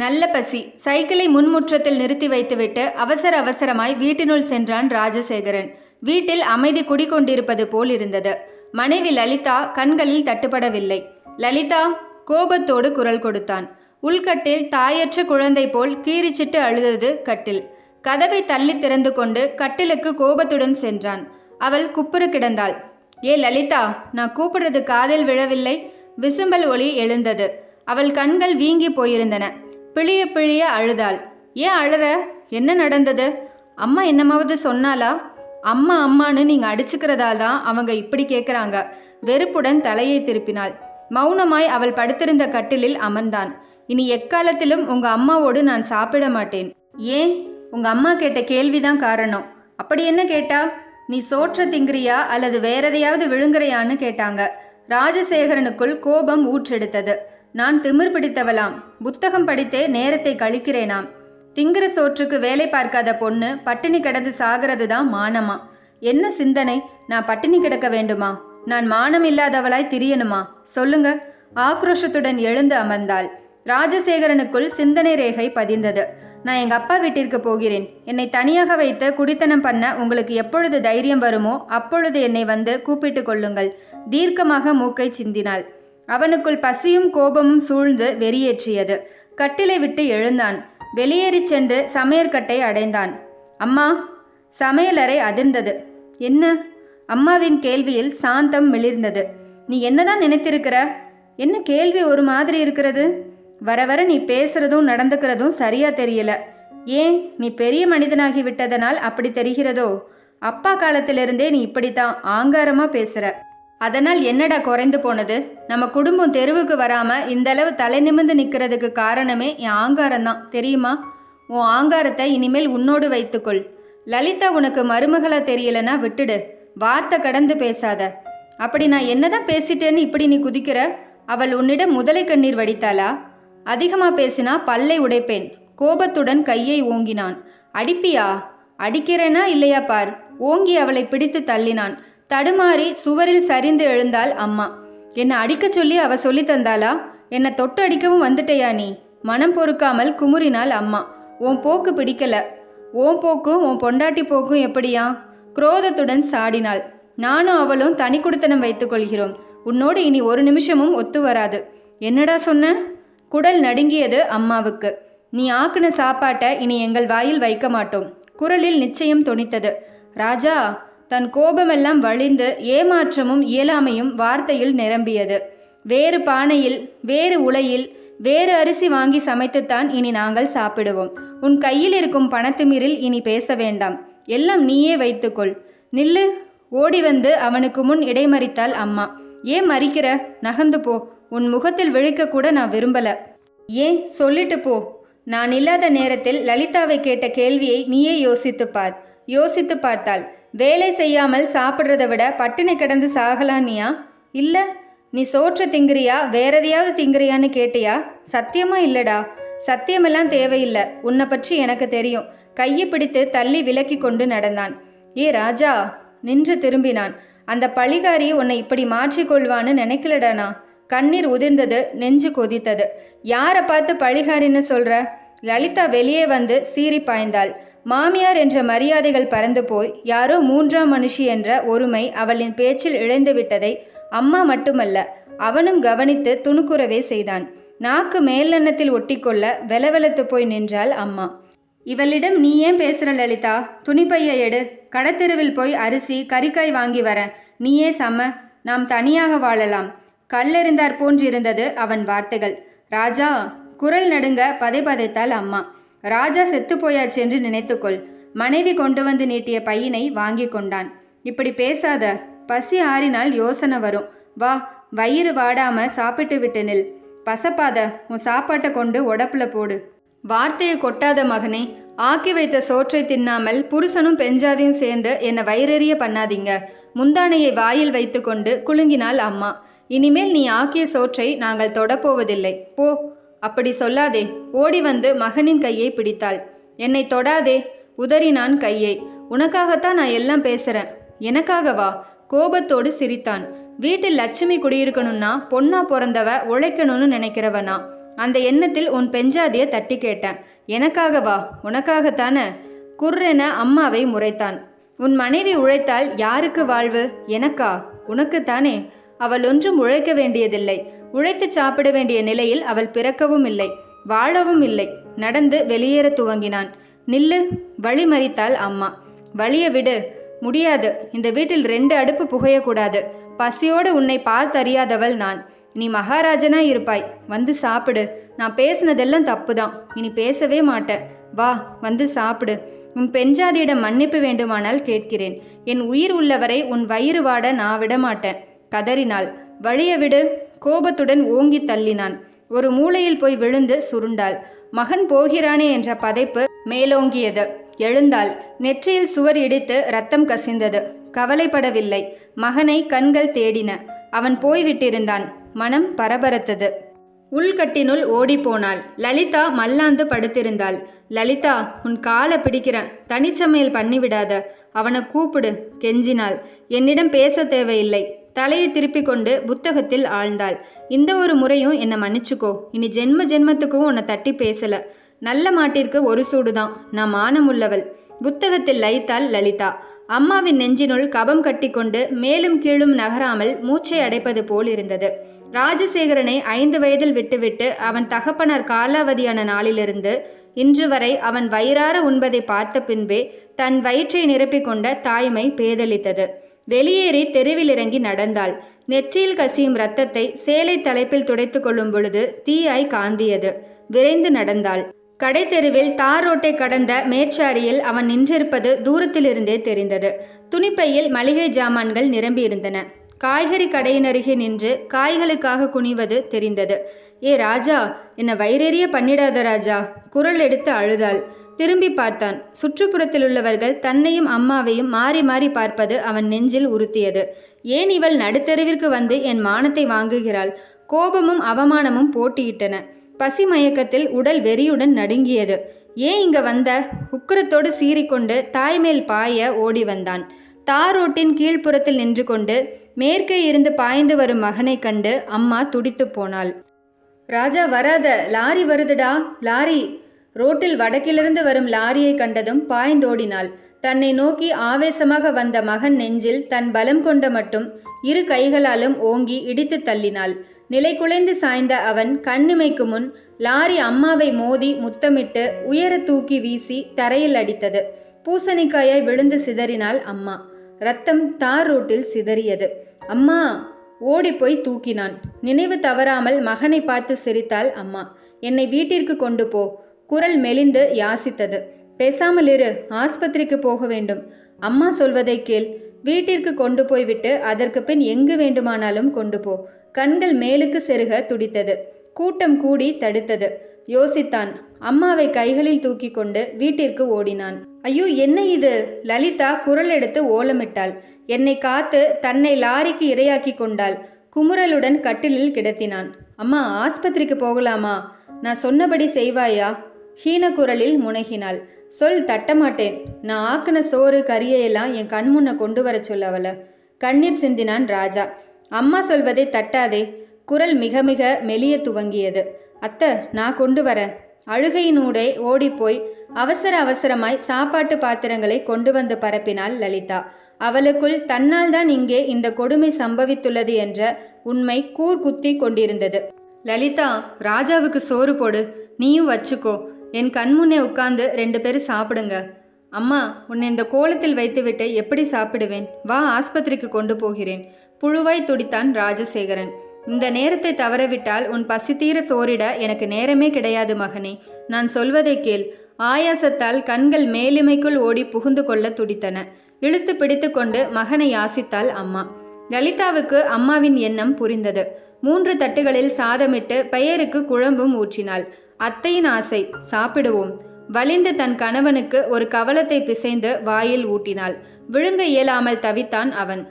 நல்ல பசி. சைக்கிளை முன்முற்றத்தில் நிறுத்தி வைத்துவிட்டு அவசர அவசரமாய் வீட்டினுள் சென்றான் ராஜசேகரன். வீட்டில் அமைதி குடிகொண்டிருப்பது போல் இருந்தது. மனைவி லலிதா கண்களில் தட்டுப்படவில்லை. லலிதா கோபத்தோடு குரல் கொடுத்தான். உள்கட்டில் தாயற்ற குழந்தை போல் கீறிச்சிட்டு அழுதது கட்டில். கதவை தள்ளி திறந்து கொண்டு கட்டிலுக்கு கோபத்துடன் சென்றான். அவள் குப்புறு கிடந்தாள். ஏ லலிதா நான் கூப்பிடுறது காதில் விழவில்லை. விசும்பல் ஒளி எழுந்தது அவள் கண்கள் வீங்கி போயிருந்தன. பிழிய பிழிய அழுதாள். ஏன் அழற? என்ன நடந்தது? அம்மா என்னமாவது சொன்னாலா அம்மா அம்மான்னு நீங்க அடிச்சுக்கிறதால் தான் அவங்க இப்படி கேட்குறாங்க வெறுப்புடன் தலையை திருப்பினாள். மௌனமாய் அவள் படுத்திருந்த கட்டிலில் அமர்ந்தான். இனி எக்காலத்திலும் உங்க அம்மாவோடு நான் சாப்பிட மாட்டேன். ஏன்? உங்க அம்மா கேட்ட கேள்விதான் காரணம். அப்படி என்ன கேட்டா? நீ சோற்ற திங்கிறியா அல்லது வேற எதையாவது விழுங்குறியான்னு கேட்டாங்க. ராஜசேகரனுக்குள் கோபம் ஊற்றெடுத்தது. நான் திமிர் பிடித்தவளாம். புத்தகம் படித்தே நேரத்தை கழிக்கிறேனாம். திங்கிற சோற்றுக்கு வேலை பார்க்காத பொண்ணு பட்டினி கிடந்து சாகிறது தான் மானமா. என்ன சிந்தனை? நான் பட்டினி கிடக்க வேண்டுமா? நான் மானம் இல்லாதவளாய் திரியணுமா? சொல்லுங்க. ஆக்ரோஷத்துடன் எழுந்து அமர்ந்தாள். ராஜசேகரனுக்குள் சிந்தனை ரேகை பதிந்தது. நான் எங்கள் அப்பா வீட்டிற்கு போகிறேன். என்னை தனியாக வைத்து குடித்தனம் பண்ண உங்களுக்கு எப்பொழுது தைரியம் வருமோ அப்பொழுது என்னை வந்து கூப்பிட்டு கொள்ளுங்கள். தீர்க்கமாக மூக்கை சிந்தினாள். அவனுக்குள் பசியும் கோபமும் சூழ்ந்து வெறியேற்றியது. கட்டிலை விட்டு எழுந்தான். வெளியேறிச் சென்று சமையற்கட்டை அடைந்தான். அம்மா சமையலறை அதிர்ந்தது. என்ன அம்மாவின் கேள்வியில் சாந்தம் மிளிர்ந்தது. நீ என்னதான் நினைத்திருக்கிற? என்ன கேள்வி ஒரு மாதிரி இருக்கிறது? வர வர நீ பேசுறதும் நடந்துக்கிறதும் சரியா தெரியல. ஏன்? நீ பெரிய மனிதனாகி விட்டதனால் அப்படி தெரிகிறதோ? அப்பா காலத்திலிருந்தே நீ இப்படித்தான் ஆங்காரமா பேசுற. அதனால் என்னடா குறைந்து போனது? நம்ம குடும்பம் தெருவுக்கு வராம இந்த அளவு தலை நிமிந்து நிக்கிறதுக்கு காரணமே என் ஆங்காரம்தான். தெரியுமா? உன் ஆங்காரத்தை இனிமேல் உன்னோடு வைத்துக்கொள். லலிதா உனக்கு மருமகளா தெரியலனா விட்டுடு. வார்த்தை கடந்து பேசாத. அப்படி நான் என்னதான் பேசிட்டேன்னு இப்படி நீ குதிக்கிற? அவள் உன்னிடம் முதலை கண்ணீர் வடித்தாளா? அதிகமா பேசினா பல்லை உடைப்பேன். கோபத்துடன் கையை ஓங்கினான். அடிப்பியா? அடிக்கிறேனா இல்லையா பார்? ஓங்கி அவளை பிடித்து தள்ளினான். தடுமாறி சுவரில் சரிந்து எழுந்தாள் அம்மா. என்னை அடிக்கச் சொல்லி அவ சொல்லி தந்தாளா? என்னை தொட்டு அடிக்கவும் வந்துட்டையா நீ? மனம் பொறுக்காமல் குமுறினாள் அம்மா. உன் போக்கு பிடிக்கல. உன் போக்கும் உன் பொண்டாட்டி போக்கும் எப்படியா? குரோதத்துடன் சாடினாள். நானும் அவளும் தனி குடித்தனம் வைத்துக் கொள்கிறோம். உன்னோடு இனி ஒரு நிமிஷமும் ஒத்து வராது. என்னடா சொன்ன? குடல் நடுங்கியது அம்மாவுக்கு. நீ ஆக்குன சாப்பாட்டை இனி எங்கள் வாயில் வைக்க மாட்டோம். குரலில் நிச்சயம் துணித்தது ராஜா தன் கோபமெல்லாம் வழிந்து ஏமாற்றமும் இயலாமையும் வார்த்தையில் நிரம்பியது. வேறு பானையில் வேறு உலையில் வேறு அரிசி வாங்கி சமைத்துத்தான் இனி நாங்கள் சாப்பிடுவோம். உன் கையில் இருக்கும் பணத்துமீரில் இனி பேச வேண்டாம். எல்லாம் நீயே வைத்துக்கொள். நில்லு. ஓடி வந்து அவனுக்கு முன் இடைமறித்தாள் அம்மா. ஏன் மறிக்கிற? நகர்ந்து போ. உன் முகத்தில் விழிக்க கூட நான் விரும்பல. ஏன்? சொல்லிட்டு போ. நான் இல்லாத நேரத்தில் லலிதாவை கேட்ட கேள்வியை நீயே யோசித்துப் பார். யோசித்து பார்த்தாள். வேலை செய்யாமல் சாப்பிட்றத விட பட்டினி கிடந்து சாகலான்னியா இல்லை நீ சோற்ற திங்கிறியா? வேற எதையாவது திங்கிறியான்னு கேட்டியா? சத்தியமா இல்லடா. சத்தியமெல்லாம் தேவையில்லை. உன்னை பற்றி எனக்கு தெரியும். கையை பிடித்து தள்ளி விலக்கி கொண்டு நடந்தான். ஏ ராஜா நின்று திரும்பினான். அந்த பழிகாரி உன்னை இப்படி மாற்றிக்கொள்வான்னு நினைக்கலடானா கண்ணீர் உதிர்ந்தது நெஞ்சு கொதித்தது. யாரை பார்த்து பழிகாரின்னு சொல்ற? லலிதா வெளியே வந்து சீறி பாய்ந்தாள். மாமியார் என்ற மரியாதைகள் பறந்து போய் யாரோ மூன்றாம் மனுஷி என்ற ஒருமை அவளின் பேச்சில் இழைந்து விட்டதை அம்மா மட்டுமல்ல அவனும் கவனித்து துணுக்குறவே செய்தான். நாக்கு மேலெண்ணத்தில் ஒட்டிக்கொள்ள வெலவெலத்து போய் நின்றாள் அம்மா. இவளிடம் நீ ஏன் பேசுற லலிதா? துணிப்பைய எடு. கடத்தெருவில் போய் அரிசி கறிக்காய் வாங்கி வர. நீயே சம. நாம் தனியாக வாழலாம். கல்லெறிந்தார் போன்றிருந்தது அவன் வார்த்தைகள். ராஜா குரல் நடுங்க பதை பதைத்தாள் அம்மா. ராஜா செத்துப்போயாச்சு என்று நினைத்துக்கொள். மனைவி கொண்டு வந்து நீட்டிய பையினை வாங்கி கொண்டான். இப்படி பேசாத பசி ஆறினால் யோசனை வரும். வா வயிறு வாடாம சாப்பிட்டு விட்டு நில். பசப்பாத உன் சாப்பாட்டை கொண்டு உடப்புல போடு. வார்த்தையை கொட்டாத மகனே ஆக்கி வைத்த சோற்றை தின்னாமல் புருஷனும் பெஞ்சாதையும் சேர்ந்து என்னை வயிறெறிய பண்ணாதீங்க. முந்தானையை வாயில் வைத்துக்கொண்டு குலுங்கினாள் அம்மா. இனிமேல் நீ ஆக்கிய சோற்றை நாங்கள் தொடப்போவதில்லை. போ. அப்படி சொல்லாதே ஓடி வந்து மகனின் கையை பிடித்தாள். என்னை தொடாதே உதறினான் கையை. உனக்காகத்தான் நான் எல்லாம் பேசுறேன். எனக்காகவா? கோபத்தோடு சிரித்தான். வீட்டில் லட்சுமி குடியிருக்கணும்னா பொண்ணா பிறந்தவ உழைக்கணும்னு நினைக்கிறவனா? அந்த எண்ணத்தில் உன் பெஞ்சாதிய தட்டி கேட்டேன். எனக்காகவா? உனக்காகத்தானே? குர்ரென அம்மாவை முறைத்தான். உன் மனைவி உழைத்தால் யாருக்கு வாழ்வு? எனக்கா? உனக்குத்தானே? அவள் ஒன்றும் உழைக்க வேண்டியதில்லை. உழைத்து சாப்பிட வேண்டிய நிலையில் அவள் பிறக்கவும் இல்லை. வாழவும் இல்லை. நடந்து வெளியேற துவங்கினான். நில்லு. வழி மறித்தாள் அம்மா. வழிய விடு. முடியாது. இந்த வீட்டில் ரெண்டு அடுப்பு புகையக்கூடாது. பசியோடு உன்னை பார்த்தறியாதவள் நான். நீ மகாராஜனா இருப்பாய். வந்து சாப்பிடு. நான் பேசினதெல்லாம் தப்பு தான் இனி பேசவே மாட்டேன். வா வந்து சாப்பிடு. உன் பெஞ்சாதியிடம் மன்னிப்பு வேண்டுமானால் கேட்கிறேன். என் உயிர் உள்ளவரை உன் வயிறு வாட நான் விட மாட்டேன் கதறினாள். வழிய விடு கோபத்துடன் ஓங்கி தள்ளினான். ஒரு மூலையில் போய் விழுந்து சுருண்டாள். மகன் போகிறானே என்ற பதைப்பு மேலோங்கியது. எழுந்தாள். நெற்றியில் சுவர் இடித்து ரத்தம் கசிந்தது. கவலைப்படவில்லை. மகனை கண்கள் தேடின. அவன் போய்விட்டிருந்தான். மனம் பரபரத்தது. உள்கட்டினுள் ஓடிப்போனாள். லலிதா மல்லாந்து படுத்திருந்தாள். லலிதா உன் காலை பிடிக்கிறேன். தனிச்சமையல் பண்ணிவிடாத. அவனை கூப்பிடு கெஞ்சினாள். என்னிடம் பேச தேவையில்லை. தலையை திருப்பி கொண்டு புத்தகத்தில் ஆழ்ந்தாள். இந்த ஒரு முறையும் என்னை மன்னிச்சுக்கோ. இனி ஜென்ம ஜென்மத்துக்கும் உன்னை தட்டி பேசல. நல்ல மாட்டிற்கு ஒரு சூடுதான். நான் மானமுள்ளவள். புத்தகத்தில் லயித்தாள் லலிதா. அம்மாவின் நெஞ்சினுள் கபம் கட்டிக்கொண்டு மேலும் கீழும் நகராமல் மூச்சை அடைப்பது போல் இருந்தது. ராஜசேகரனை ஐந்து வயதில் விட்டுவிட்டு அவன் தகப்பனார் காலாவதியான நாளிலிருந்து இன்று வரை அவன் வயிறார உண்பதை பார்த்த பின்பே தன் வயிற்றை நிரப்பிக் கொண்ட தாய்மை பேதலித்தது வெளியேறி தெருவில் இறங்கி நடந்தாள். நெற்றியில் கசியும் ரத்தத்தை சேலை தலைப்பில் துடைத்து கொள்ளும் பொழுது தீயாய் காந்தியது. விரைந்து நடந்தாள். கடைத்தெருவில் தார் ரோட்டை கடந்த மேற்சாரியில் அவன் நின்றிருப்பது தூரத்திலிருந்தே தெரிந்தது. துணிப்பையில் மளிகை ஜாமான்கள் நிரம்பியிருந்தன. காய்கறி கடையினருகே நின்று காய்களுக்காக குனிவது தெரிந்தது. ஏ ராஜா என்ன வயிறெறிய பண்ணிடாத ராஜா குரல் எடுத்து அழுதாள். திரும்பி பார்த்தான். சுற்றுப்புறத்தில் உள்ளவர்கள் தன்னையும் அம்மாவையும் மாறி மாறி பார்ப்பது அவன் நெஞ்சில் உறுத்தியது. ஏன் இவள் நடுத்தெருவிற்கு வந்து என் மானத்தை வாங்குகிறாள்? கோபமும் அவமானமும் போட்டியிட்டன. பசி மயக்கத்தில் உடல் வெறியுடன் நடுங்கியது. ஏன் இங்க வந்த? உக்கரத்தோடு சீறிக்கொண்டு தாய்மேல் பாய ஓடி வந்தான். தாரோட்டின் கீழ்ப்புறத்தில் நின்று கொண்டு மேற்கே இருந்து பாய்ந்து வரும் மகனை கண்டு அம்மா துடித்து போனாள். ராஜா வராத. லாரி வருதுடா. லாரி. ரோட்டில் வடக்கிலிருந்து வரும் லாரியை கண்டதும் பாய்ந்தோடினாள். தன்னை நோக்கி ஆவேசமாக வந்த மகன் நெஞ்சில் தன் பலம் கொண்ட மட்டும் இரு கைகளாலும் ஓங்கி இடித்து தள்ளினாள். நிலை குலைந்து சாய்ந்த அவன் கண்ணிமைக்கு முன் லாரி அம்மாவை மோதி முத்தமிட்டு உயர தூக்கி வீசி தரையில் அடித்தது. பூசணிக்காயாய் விழுந்து சிதறினாள் அம்மா. ரத்தம் தார் ரோட்டில் சிதறியது. அம்மா ஓடிப்போய் தூக்கினான். நினைவு தவறாமல் மகனை பார்த்து சிரித்தாள் அம்மா. என்னை வீட்டிற்கு கொண்டு போ. குரல் மெலிந்து யாசித்தது. பேசாமல் இரு ஆஸ்பத்திரிக்கு போக வேண்டும். அம்மா சொல்வதை கேள். வீட்டிற்கு கொண்டு போய்விட்டு அதற்கு பின் எங்கு வேண்டுமானாலும் கொண்டு போ. கண்கள் மேலுக்கு செருக துடித்தது. கூட்டம் கூடி தடுத்தது. யோசித்தான். அம்மாவை கைகளில் தூக்கி கொண்டு வீட்டிற்கு ஓடினான். ஐயோ என்ன இது? லலிதா குரல் எடுத்து ஓலமிட்டாள். என்னை காத்து தன்னை லாரிக்கு இரையாக்கி கொண்டாள். குமுறலுடன் கட்டிலில் கிடத்தினான். அம்மா ஆஸ்பத்திரிக்கு போகலாமா? நான் சொன்னபடி செய்வாயா? ஹீன குரலில் முனகினாள். சொல் தட்டமாட்டேன். நான் ஆக்கின சோறு கரியையெல்லாம் என் கண் முன்ன கொண்டு வர சொல்ல அவள. கண்ணீர் சிந்தினான் ராஜா. அம்மா சொல்வதை தட்டாதே. குரல் மிக மிக மெலிய துவங்கியது. அத்த நான் கொண்டு வரேன். அழுகையினூடே ஓடிப்போய் அவசர அவசரமாய் சாப்பாட்டு பாத்திரங்களை கொண்டு வந்து பரப்பினாள் லலிதா. அவளுக்குள் தன்னால் தான் இங்கே இந்த கொடுமை சம்பவித்துள்ளது என்ற உண்மை கூர் குத்தி கொண்டிருந்தது. லலிதா ராஜாவுக்கு சோறு போடு. நீயும் வச்சுக்கோ. என் கண்முன்னே உட்கார்ந்து ரெண்டு பேரும் சாப்பிடுங்க. அம்மா உன்னை இந்த கோலத்தில் வைத்துவிட்டு எப்படி சாப்பிடுவேன்? வா ஆஸ்பத்திரிக்கு கொண்டு போகிறேன். புழுவாய் துடித்தான் ராஜசேகரன். இந்த நேரத்தை தவறவிட்டால் உன் பசி தீர சோறிட எனக்கு நேரமே கிடையாது மகனே. நான் சொல்வதை கேள். ஆயாசத்தால் கண்கள் மேலுமைக்குள் ஓடி புகுந்து கொள்ள துடித்தன. இழுத்து பிடித்து கொண்டு மகனை யாசித்தாள் அம்மா. லலிதாவுக்கு அம்மாவின் எண்ணம் புரிந்தது. மூன்று தட்டுகளில் சாதமிட்டு பெயருக்கு குழம்பும் ஊற்றினாள். அத்தையின் ஆசை சாப்பிடுவோம். வலிந்து தன் கணவனுக்கு ஒரு கவலத்தை பிசைந்து வாயில் ஊட்டினாள். விழுங்க இயலாமல் தவித்தான் அவன்.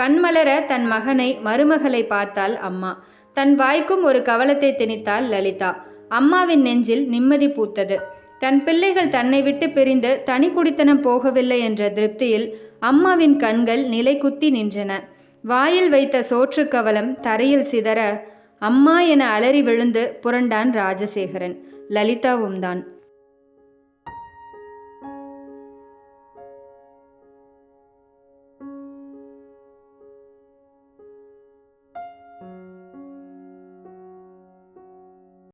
கண்மலர தன் மகனை மருமகளை பார்த்தாள் அம்மா. தன் வாய்க்கும் ஒரு கவலத்தை திணித்தாள் லலிதா. அம்மாவின் நெஞ்சில் நிம்மதி பூத்தது. தன் பிள்ளைகள் தன்னை விட்டு பிரிந்து தனி குடித்தனம் போகவில்லை என்ற திருப்தியில் அம்மாவின் கண்கள் நிலை குத்தி நின்றன. வாயில் வைத்த சோற்று கவலம் தரையில் சிதற அம்மா என அலறி விழுந்து புரண்டான் ராஜசேகரன். லலிதாவும் தான்